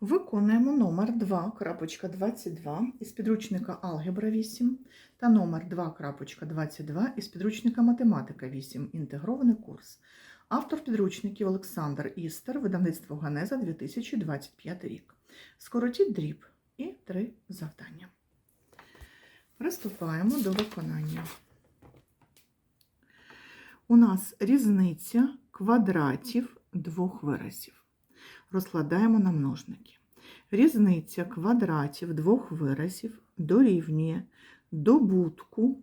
Виконуємо номер 2.22 із підручника Алгебра 8 та номер 2.22 із підручника Математика 8. Інтегрований курс. Автор підручників Олександр Істер, видавництво Ганеза 2025 рік. Скоротіть дріб і три завдання. Приступаємо до виконання. У нас різниця квадратів двох виразів. Розкладаємо на множники. Різниця квадратів двох виразів дорівнює добутку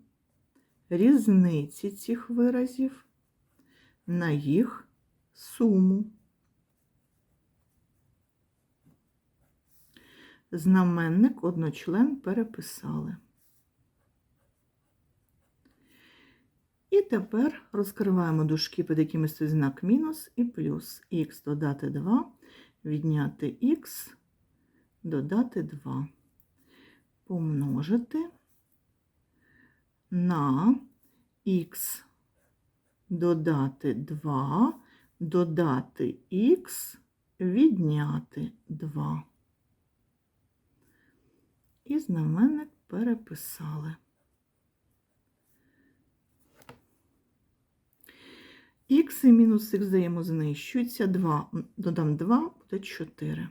різниці цих виразів на їх суму. Знаменник одночлен переписали. І тепер розкриваємо дужки, під якими стоїть знак мінус і плюс. Х додати 2, відняти х, додати 2. Помножити на х додати 2, додати х, відняти 2. І знаменник переписали. Х і мінус х взаємознищуються. 2, додам 2, буде 4.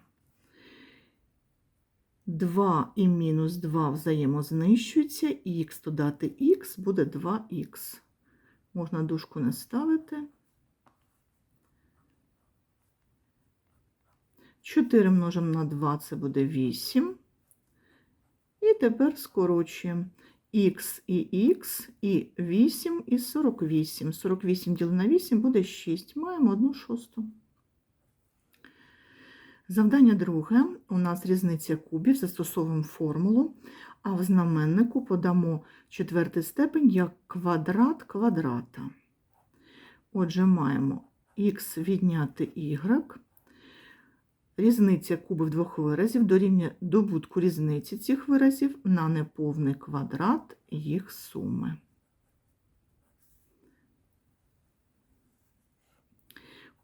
2 і мінус 2 взаємознищуються, х додати х буде 2х. Можна дужку не ставити. 4 множимо на 2, це буде 8. І тепер скорочуємо х і х, і 8 і 48. 48 ділено на 8 буде 6. Маємо 1 шосту. Завдання друге. У нас різниця кубів, застосовуємо формулу, а в знаменнику подамо четвертий степень як квадрат квадрата. Отже, маємо х відняти y. Різниця кубів двох виразів дорівнює добутку різниці цих виразів на неповний квадрат їх суми.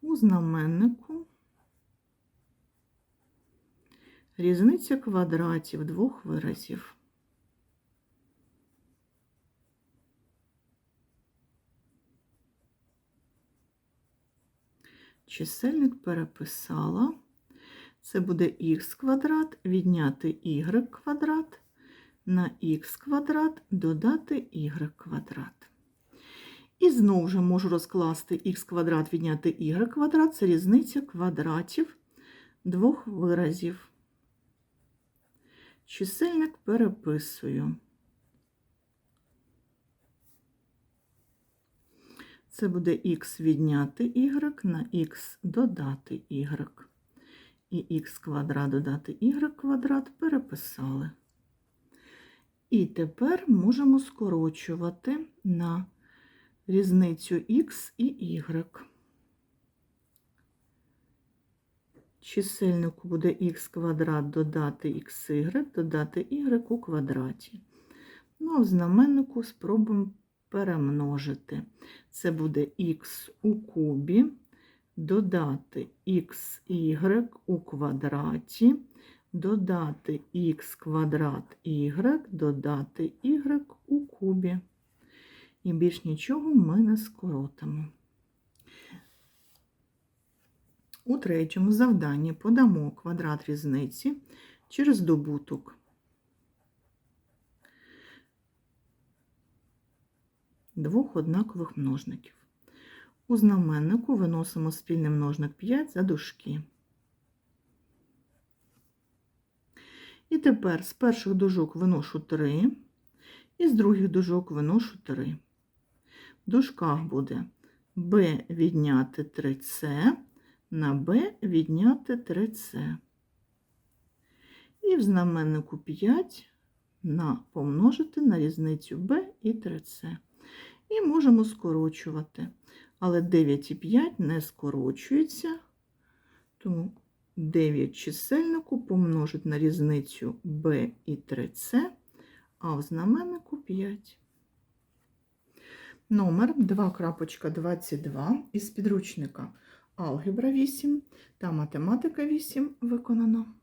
У знаменнику різниця квадратів двох виразів. Чисельник переписала. Це буде х квадрат, відняти y квадрат, на х квадрат додати y квадрат. І знову ж можу розкласти х квадрат відняти y квадрат, це різниця квадратів двох виразів. Чисельник переписую. Це буде х відняти y на х додати y і х квадрат додати y квадрат переписали. І тепер можемо скорочувати на різницю х і y. Чисельнику буде х квадрат додати xy, додати y у квадраті. Ну, а в знаменнику спробуємо перемножити. Це буде х у кубі додати xy у квадраті, додати х квадрат y, додати y у кубі. І більш нічого ми не скоротимо. У третьому завданні подамо квадрат різниці через добуток. Двох однакових множників. У знаменнику виносимо спільний множник 5 за дужки. І тепер з перших дужок виношу 3, і з других дужок виношу 3. В дужках буде b відняти 3c на b відняти 3c. І в знаменнику 5 на помножити на різницю b і 3c. І можемо скорочувати але 9 і 5 не скорочується, тому 9 чисельнику помножить на різницю b і 3c, а в знаменнику 5. Номер 2.22 із підручника Алгебра 8 та математика 8 виконано.